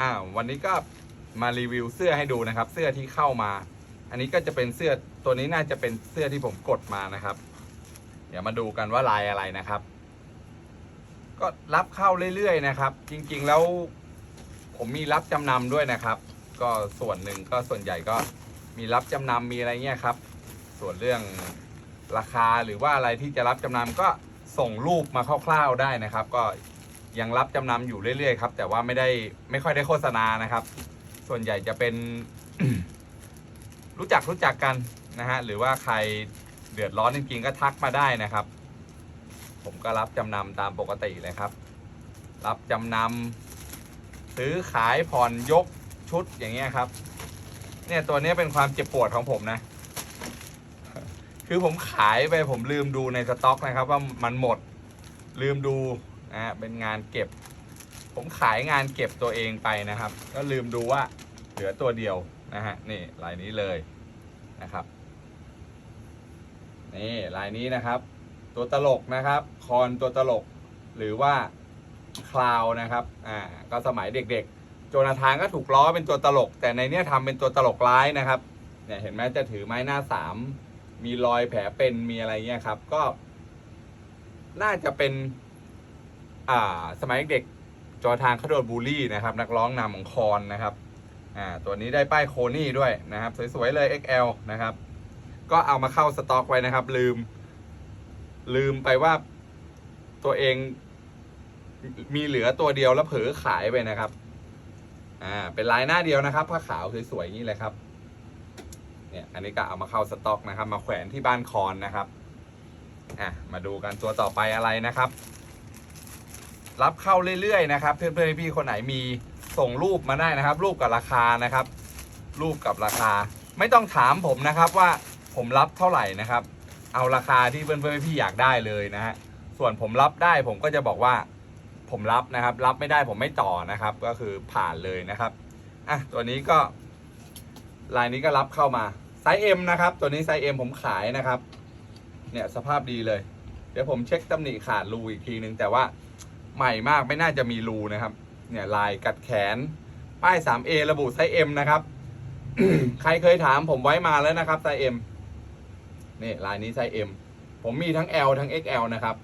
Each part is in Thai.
อ่าวันนี้ก็มารีวิวเสื้อให้ดูนะครับ เสื้อที่เข้ามา อันนี้ก็จะเป็นเสื้อตัวนี้น่าจะเป็นเสื้อที่ผมกดมานะครับ เดี๋ยวมาดูกันว่าลายอะไรนะครับ ก็รับเข้าเรื่อยๆนะครับ จริงๆแล้ว ผมมีรับจำนำด้วยนะครับ ก็ส่วนหนึ่งก็ส่วนใหญ่ก็มีรับจำนำมีอะไรเงี้ยครับ ส่วนเรื่องราคาหรือว่าอะไรที่จะรับจำนำก็ส่งรูปมาคร่าวๆได้นะครับ ก็ ยังรับจำนำอยู่เรื่อยๆครับ แต่ว่าไม่ได้ไม่ค่อยได้โฆษณานะครับ ส่วนใหญ่จะเป็น รู้จักรู้จักกันนะฮะหรือว่าใครเดือดร้อนจริงๆก็ทักมาได้นะครับ ผมก็รับจำนำตามปกติเลยครับ รับจำนำซื้อขายผ่อนยกชุดอย่างเงี้ยครับ เนี่ยตัวนี้เป็นความเจ็บปวดของผมนะ คือผมขายไปผมลืมดูในสต็อกนะครับ ว่ามันหมดลืมดู นะฮะเป็นงานเก็บ ผมขายงานเก็บตัวเองไปนะครับ ก็ลืมดูว่าเหลือตัวเดียวนะฮะนี่ลายนี้เลยนะครับนี่ลายนี้นะครับ ตัวตลกนะครับ คอนตัวตลก หรือว่าคลาวนะครับอ่าก็สมัยเด็กๆ โจนาธานก็ถูกล้อเป็นตัวตลก แต่ในเนี้ยทำเป็นตัวตลกร้ายนะครับเนี่ยเห็นไหมจะถือไม้หน้าสามมีรอยแผลเป็นมีอะไรเงี้ยครับ ก็ น่าจะเป็น อ่าสมัยเด็กจนาธานเขาโดนบูลลี่นะครับ นักร้องนำของคอนนะครับอ่าตัวนี้ได้ป้ายโคนี่ด้วยนะครับ สวยๆเลย XL นะครับ ก็เอามาเข้าสต็อกไว้นะครับ ลืม ลืมไปว่าตัวเองมีเหลือตัวเดียวแล้วเผลอขายไปนะครับ อ่า เป็นลายหน้าเดียวนะครับผ้าขาวสวยๆอย่างนี้เลยครับ เนี่ย อันนี้ก็เอามาเข้าสต็อกนะครับ มาแขวนที่บ้านคอนนะครับ อะ มาดูกันตัวต่อไปอะไรนะครับ รับเข้าเรื่อยๆนะครับเพื่อนๆพี่ๆคนไหนมีส่งรูปมาได้นะครับ รูปกับราคานะครับ รูปกับราคา ไม่ต้องถามผมนะครับว่าผมรับเท่าไหร่นะครับ เอาราคาที่เพื่อนๆพี่ๆอยากได้เลยนะฮะส่วนผมรับได้ผมก็จะบอกว่าผมรับนะครับ รับไม่ได้ผมไม่ต่อนะครับ ก็คือผ่านเลยนะครับอะตัวนี้ก็ลายนี้ก็รับเข้ามาไซส์ M นะครับ ตัวนี้ไซส์ M ผมขายนะครับ เนี่ยสภาพดีเลย เดี๋ยวผมเช็คตำหนิขาดรูอีกทีนึงแต่ว่า ใหม่มากไม่น่าจะมีรูนะครับ เนี่ยลายกัดแขน ป้าย 3A ระบุไซส์ M นะครับ ใครเคยถามผมไว้มาแล้วนะครับไซส์ M นี่ลายนี้ไซส์ M ผมมีทั้ง L ทั้ง XL นะครับ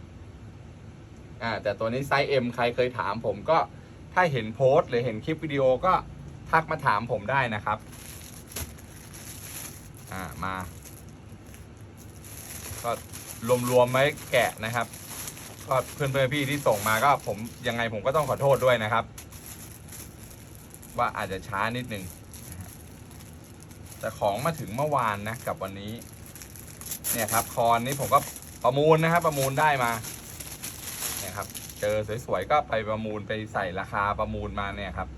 อ่าแต่ตัวนี้ไซส์ M ใครเคยถามผมก็ถ้าเห็นโพสต์หรือเห็นคลิปวิดีโอก็ทักมาถามผมได้นะครับ อ่ามา ก็รวมๆไว้แกะนะครับ ก็เพื่อนๆพี่ที่ส่งมาก็ผมยังไงผมก็ต้องขอโทษด้วยนะครับ ว่าอาจจะช้านิดนึงแต่ของมาถึงเมื่อวานนะกับวันนี้ เนี่ยครับ คอนนี้ผมก็ประมูลนะครับ ประมูลได้มา เนี่ยครับ เจอสวยๆก็ไปประมูลไปใส่ราคาประมูลมาเนี่ยครับ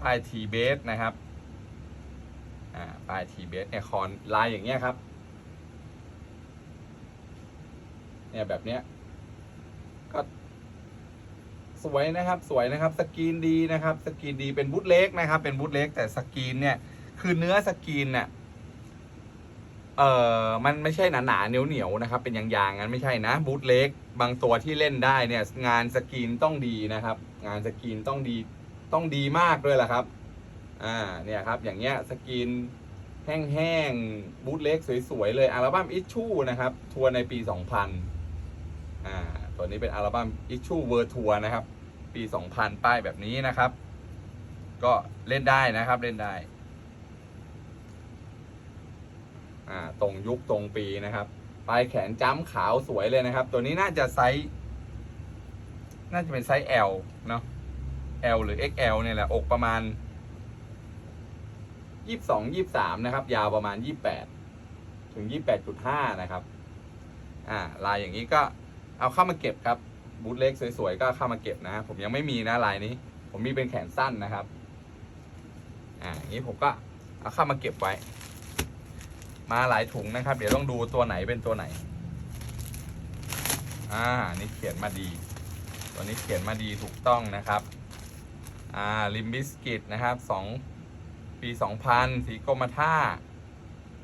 ป้ายทีเบสนะครับอ่าป้ายทีเบสเนี่ยคอนลายอย่างเงี้ยครับ เนี่ยแบบเนี้ย สวยนะครับสวยนะครับสกรีนดีนะครับสกรีนดีเป็นบูทเล็กนะครับ เป็นบูทเล็กแต่สกรีนเนี่ยคือเนื้อสกรีนเนี่ยเอ่อมันไม่ใช่หนาๆเหนียวๆนะครับเป็นยางๆงั้นไม่ใช่นะบูทเล็กบางตัวที่เล่นได้เนี่ยงานสกรีนต้องดีนะครับ งานสกรีนต้องดีต้องดีมากด้วยแหละครับอ่าเนี่ยครับอย่างเงี้ยสกรีนแห้งๆบูทเล็กสวยๆเลยอัลบั้มอิชชูนะครับทัวร์ในปี 2000อ่า ตัวนี้เป็นอัลบั้ม Issue World Tour นะครับ ปี 2000 ป้ายแบบนี้นะครับ ก็เล่นได้นะครับเล่นได้ อ่าตรงยุคตรงปีนะครับ ปลายแขนจ้ำขาวสวยเลยนะครับ ตัวนี้น่าจะไซส์น่าจะเป็นไซส์ L เนาะ L หรือ XL เนี่ยแหละ อกประมาณ 22 23 นะครับ ยาวประมาณ 28 ถึง 28.5 นะครับ อ่า ลายอย่างนี้ก็ เอาเข้ามาเก็บครับบูทเล็กสวยๆก็เข้ามาเก็บนะ ผมยังไม่มีนะลายนี้ ผมมีเป็นแขนสั้นนะครับ อ่าอย่างนี้ผมก็เอาเข้ามาเก็บไว้ มาหลายถุงนะครับ เดี๋ยวต้องดูตัวไหนเป็นตัวไหน อ่า นี่เขียนมาดี ตัวนี้เขียนมาดีถูกต้องนะครับ อ่าลิมบิสกิตนะครับสองปีสองพันสีกรมท่า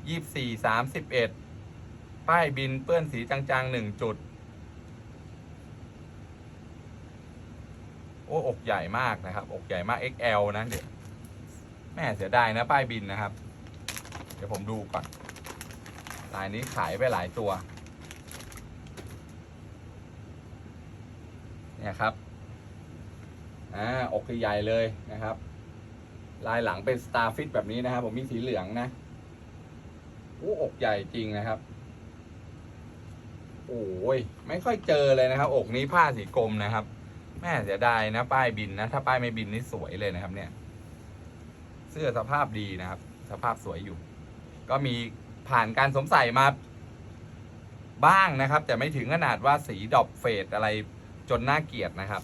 ยี่สี่สามสิบเอ็ดป้ายบินเปื้อนสีจางๆหนึ่งจุด โอ้อกใหญ่มากนะครับ อกใหญ่มาก XL นะเดี๋ยวแม่เสียดายนะป้ายบินนะครับ เดี๋ยวผมดูก่อนลายนี้ขายไปหลายตัว เนี่ยครับ อ่า อกใหญ่เลยนะครับ ลายหลังเป็น Star Fit แบบนี้นะครับ ผมมีสีเหลืองนะโอ้อกใหญ่จริงนะครับ โอ้ย ไม่ค่อยเจอเลยนะครับ อกนี้ผ้าสีกรมนะครับ แม่เสียดายนะ ป้ายบินนะ ถ้าป้ายไม่บินนี่สวยเลยนะครับ เนี่ย เสื้อสภาพดีนะครับ สภาพสวยอยู่ ก็มีผ่านการสวมใส่มาบ้างนะครับ แต่ไม่ถึงขนาดว่าสีดอกเฟดอะไรจนน่าเกลียดนะครับ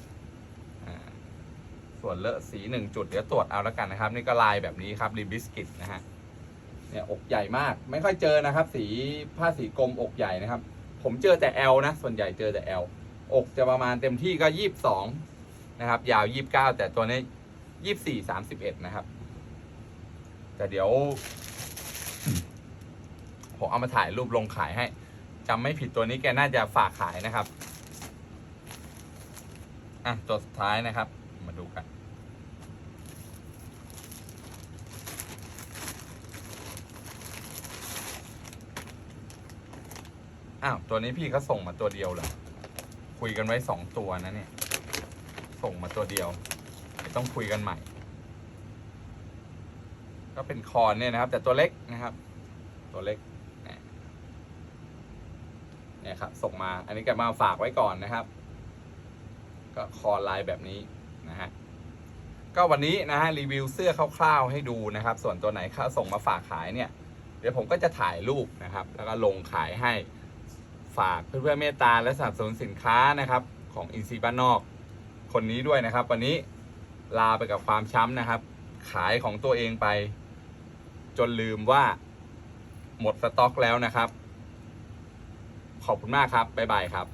ส่วนเลอะสีหนึ่งจุดเดี๋ยวตรวจเอาแล้วกันนะครับ นี่ก็ลายแบบนี้ครับริบิสกิตนะฮะเนี่ยอกใหญ่มาก ไม่ค่อยเจอนะครับ สีผ้าสีกรมอกใหญ่นะครับ ผมเจอแต่ L นะ ส่วนใหญ่เจอแต่ L อกจะประมาณเต็มที่ก็ยี่สิบสองนะครับ ยาวยี่บเก้าแต่ตัวนี้ยี่สิบสี่สามสิบเอ็ดนะครับ แต่เดี๋ยว ผมเอามาถ่ายรูปลงขายให้จำไม่ผิดตัวนี้แกน่าจะฝากขายนะครับ อะ ตัวสุดท้ายนะครับ มาดูกันอ้าวตัวนี้พี่เขาส่งมาตัวเดียวเหรอ คุยกันไว้สองตัวนะเนี่ย ส่งมาตัวเดียวต้องคุยกันใหม่ ก็เป็นคอนเนี่ยนะครับ แต่ตัวเล็กนะครับ ตัวเล็กเนี่ยครับ ส่งมา อันนี้แกมาฝากไว้ก่อนนะครับ ก็คอลายแบบนี้นะฮะก็วันนี้นะฮะรีวิวเสื้อคร่าวๆให้ดูนะครับ ส่วนตัวไหนเขาส่งมาฝากขายเนี่ย เดี๋ยวผมก็จะถ่ายรูปนะครับ แล้วก็ลงขายให้ ฝากเพื่อนๆเมตตาและสนับสนุนสินค้านะครับ ของอินซีบ้านนอก คนนี้ด้วยนะครับ วันนี้ลาไปกับความช้ำนะครับ ขายของตัวเองไป จนลืมว่าหมดสต็อกแล้วนะครับ ขอบคุณมากครับ บ๊ายบายครับ